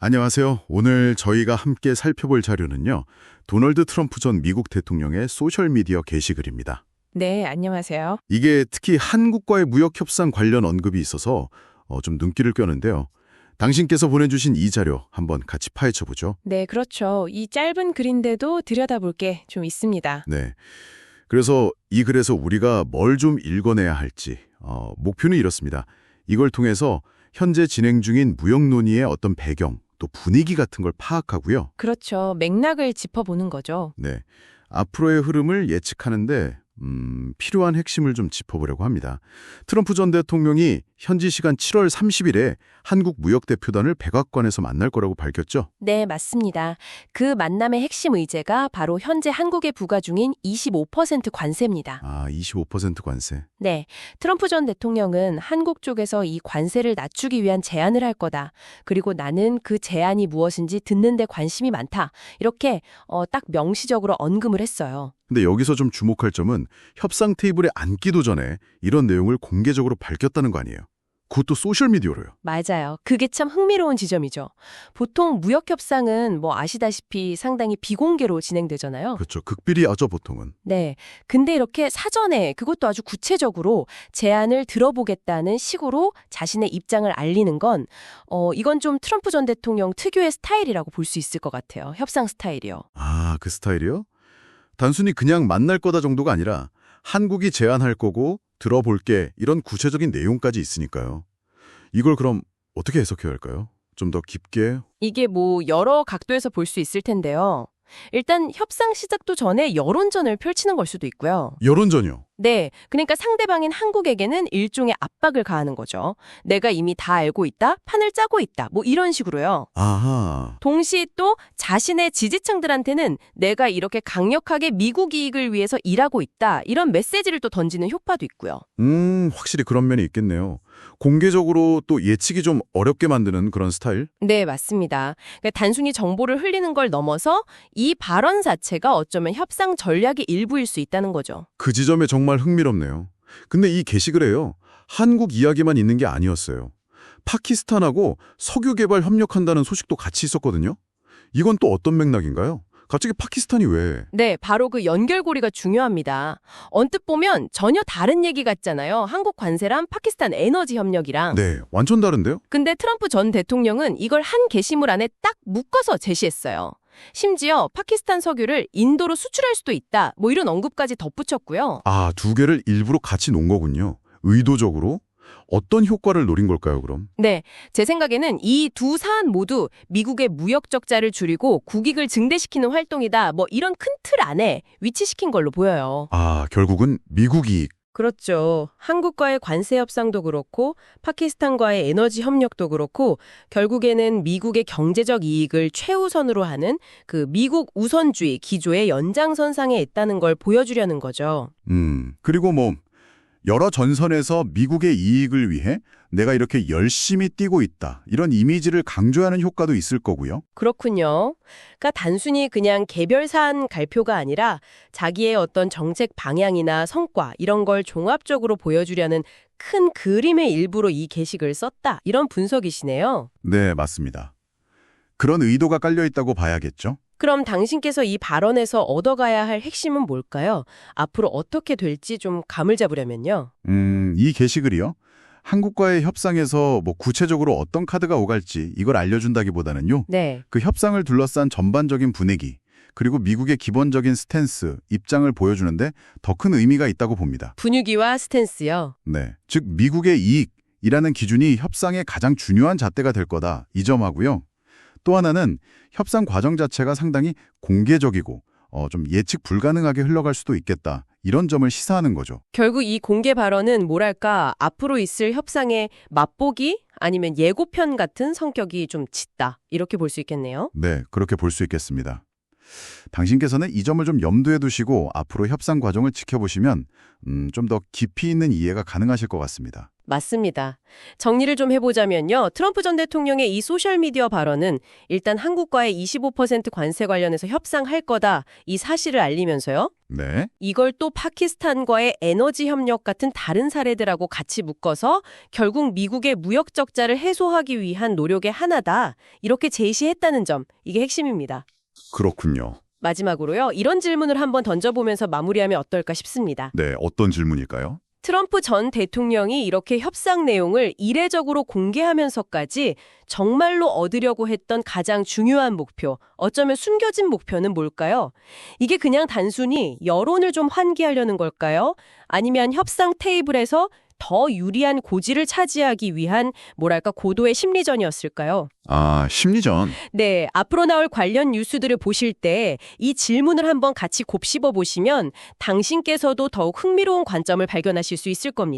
안녕하세요. 오늘 저희가 함께 살펴볼 자료는요. 도널드 트럼프 전 미국 대통령의 소셜미디어 게시글입니다. 네, 안녕하세요. 이게 특히 한국과의 무역 협상 관련 언급이 있어서 어, 좀 눈길을 끄는데요. 당신께서 보내주신 이 자료 한번 같이 파헤쳐보죠. 네, 그렇죠. 이 짧은 글인데도 들여다볼 게 좀 있습니다. 네. 그래서 이 글에서 우리가 뭘 좀 읽어내야 할지 어, 목표는 이렇습니다. 이걸 통해서 현재 진행 중인 무역 논의의 어떤 배경 또 분위기 같은 걸 파악하고요. 그렇죠. 맥락을 짚어보는 거죠. 네. 앞으로의 흐름을 예측하는데 음, 필요한 핵심을 좀 짚어보려고 합니다. 트럼프 전 대통령이 현지 시간 7월 30일에 한국 무역대표단을 백악관에서 만날 거라고 밝혔죠. 네, 맞습니다. 그 만남의 핵심 의제가 바로 현재 한국에 부과 중인 25% 관세입니다. 아, 25% 관세. 네, 트럼프 전 대통령은 한국 쪽에서 이 관세를 낮추기 위한 제안을 할 거다. 그리고 나는 그 제안이 무엇인지 듣는 데 관심이 많다. 이렇게 어, 딱 명시적으로 언급을 했어요. 근데 여기서 좀 주목할 점은 협상 테이블에 앉기도 전에 이런 내용을 공개적으로 밝혔다는 거 아니에요. 그것도 소셜미디어로요. 맞아요. 그게 참 흥미로운 지점이죠. 보통 무역 협상은 뭐 아시다시피 상당히 비공개로 진행되잖아요. 그렇죠. 극비리 하죠, 보통은. 네. 근데 이렇게 사전에 그것도 아주 구체적으로 제안을 들어보겠다는 식으로 자신의 입장을 알리는 건 어, 이건 좀 트럼프 전 대통령 특유의 스타일이라고 볼 수 있을 것 같아요. 협상 스타일이요. 아, 그 스타일이요? 단순히 그냥 만날 거다 정도가 아니라 한국이 제안할 거고 들어볼게 이런 구체적인 내용까지 있으니까요. 이걸 그럼 어떻게 해석해야 할까요? 좀 더 깊게? 이게 뭐 여러 각도에서 볼 수 있을 텐데요. 일단 협상 시작도 전에 여론전을 펼치는 걸 수도 있고요. 여론전이요. 네, 그러니까 상대방인 한국에게는 일종의 압박을 가하는 거죠. 내가 이미 다 알고 있다, 판을 짜고 있다, 뭐 이런 식으로요. 아하. 동시에 또 자신의 지지층들한테는 내가 이렇게 강력하게 미국 이익을 위해서 일하고 있다, 이런 메시지를 또 던지는 효과도 있고요. 음, 확실히 그런 면이 있겠네요. 공개적으로 또 예측이 좀 어렵게 만드는 그런 스타일? 네, 맞습니다. 그러니까 단순히 정보를 흘리는 걸 넘어서 이 발언 자체가 어쩌면 협상 전략의 일부일 수 있다는 거죠. 그 지점에 정말 흥미롭네요. 근데 이 게시글 에요. 한국 이야기만 있는 게 아니었어요. 파키스탄하고 석유 개발 협력한다는 소식도 같이 있었거든요. 이건 또 어떤 맥락인가요? 갑자기 파키스탄이 왜? 네, 바로 그 연결고리가 중요합니다. 언뜻 보면 전혀 다른 얘기 같잖아요. 한국 관세랑 파키스탄 에너지 협력이랑. 네, 완전 다른데요? 근데 트럼프 전 대통령은 이걸 한 게시물 안에 딱 묶어서 제시했어요. 심지어 파키스탄 석유를 인도로 수출할 수도 있다. 뭐 이런 언급까지 덧붙였고요. 아, 두 개를 일부러 같이 놓은 거군요. 의도적으로? 어떤 효과를 노린 걸까요, 그럼? 네, 제 생각에는 이 두 사안 모두 미국의 무역 적자를 줄이고 국익을 증대시키는 활동이다. 뭐 이런 큰 틀 안에 위치시킨 걸로 보여요. 아, 결국은 미국 이익. 그렇죠. 한국과의 관세 협상도 그렇고 파키스탄과의 에너지 협력도 그렇고 결국에는 미국의 경제적 이익을 최우선으로 하는 그 미국 우선주의 기조의 연장선상에 있다는 걸 보여주려는 거죠. 음, 그리고 뭐 여러 전선에서 미국의 이익을 위해 내가 이렇게 열심히 뛰고 있다. 이런 이미지를 강조하는 효과도 있을 거고요. 그렇군요. 그러니까 단순히 그냥 개별 사안 발표가 아니라 자기의 어떤 정책 방향이나 성과 이런 걸 종합적으로 보여주려는 큰 그림의 일부로 이 게시글 썼다. 이런 분석이시네요. 네, 맞습니다. 그런 의도가 깔려 있다고 봐야겠죠? 그럼 당신께서 이 발언에서 얻어가야 할 핵심은 뭘까요? 앞으로 어떻게 될지 좀 감을 잡으려면요. 음, 이 게시글이요. 한국과의 협상에서 뭐 구체적으로 어떤 카드가 오갈지 이걸 알려준다기보다는요. 네. 그 협상을 둘러싼 전반적인 분위기, 그리고 미국의 기본적인 스탠스, 입장을 보여주는데 더 큰 의미가 있다고 봅니다. 분위기와 스탠스요. 네. 즉, 미국의 이익 이라는 기준이 협상의 가장 중요한 잣대가 될 거다. 이 점하고요. 또 하나는 협상 과정 자체가 상당히 공개적이고 어, 좀 예측 불가능하게 흘러갈 수도 있겠다. 이런 점을 시사하는 거죠. 결국 이 공개 발언은 뭐랄까 앞으로 있을 협상의 맛보기 아니면 예고편 같은 성격이 좀 짙다. 이렇게 볼 수 있겠네요. 네, 그렇게 볼 수 있겠습니다. 당신께서는 이 점을 좀 염두에 두시고 앞으로 협상 과정을 지켜보시면 음, 좀 더 깊이 있는 이해가 가능하실 것 같습니다. 맞습니다. 정리를 좀 해보자면요. 트럼프 전 대통령의 이 소셜미디어 발언은 일단 한국과의 25% 관세 관련해서 협상할 거다 이 사실을 알리면서요. 네. 이걸 또 파키스탄과의 에너지 협력 같은 다른 사례들하고 같이 묶어서 결국 미국의 무역 적자를 해소하기 위한 노력의 하나다. 이렇게 제시했다는 점, 이게 핵심입니다. 그렇군요. 마지막으로요. 이런 질문을 한번 던져보면서 마무리하면 어떨까 싶습니다. 네, 어떤 질문일까요? 트럼프 전 대통령이 이렇게 협상 내용을 이례적으로 공개하면서까지 정말로 얻으려고 했던 가장 중요한 목표, 어쩌면 숨겨진 목표는 뭘까요? 이게 그냥 단순히 여론을 좀 환기하려는 걸까요? 아니면 협상 테이블에서 더 유리한 고지를 차지하기 위한 뭐랄까 고도의 심리전이었을까요? 아, 심리전. 네, 앞으로 나올 관련 뉴스들을 보실 때 이 질문을 한번 같이 곱씹어 보시면 당신께서도 더욱 흥미로운 관점을 발견하실 수 있을 겁니다.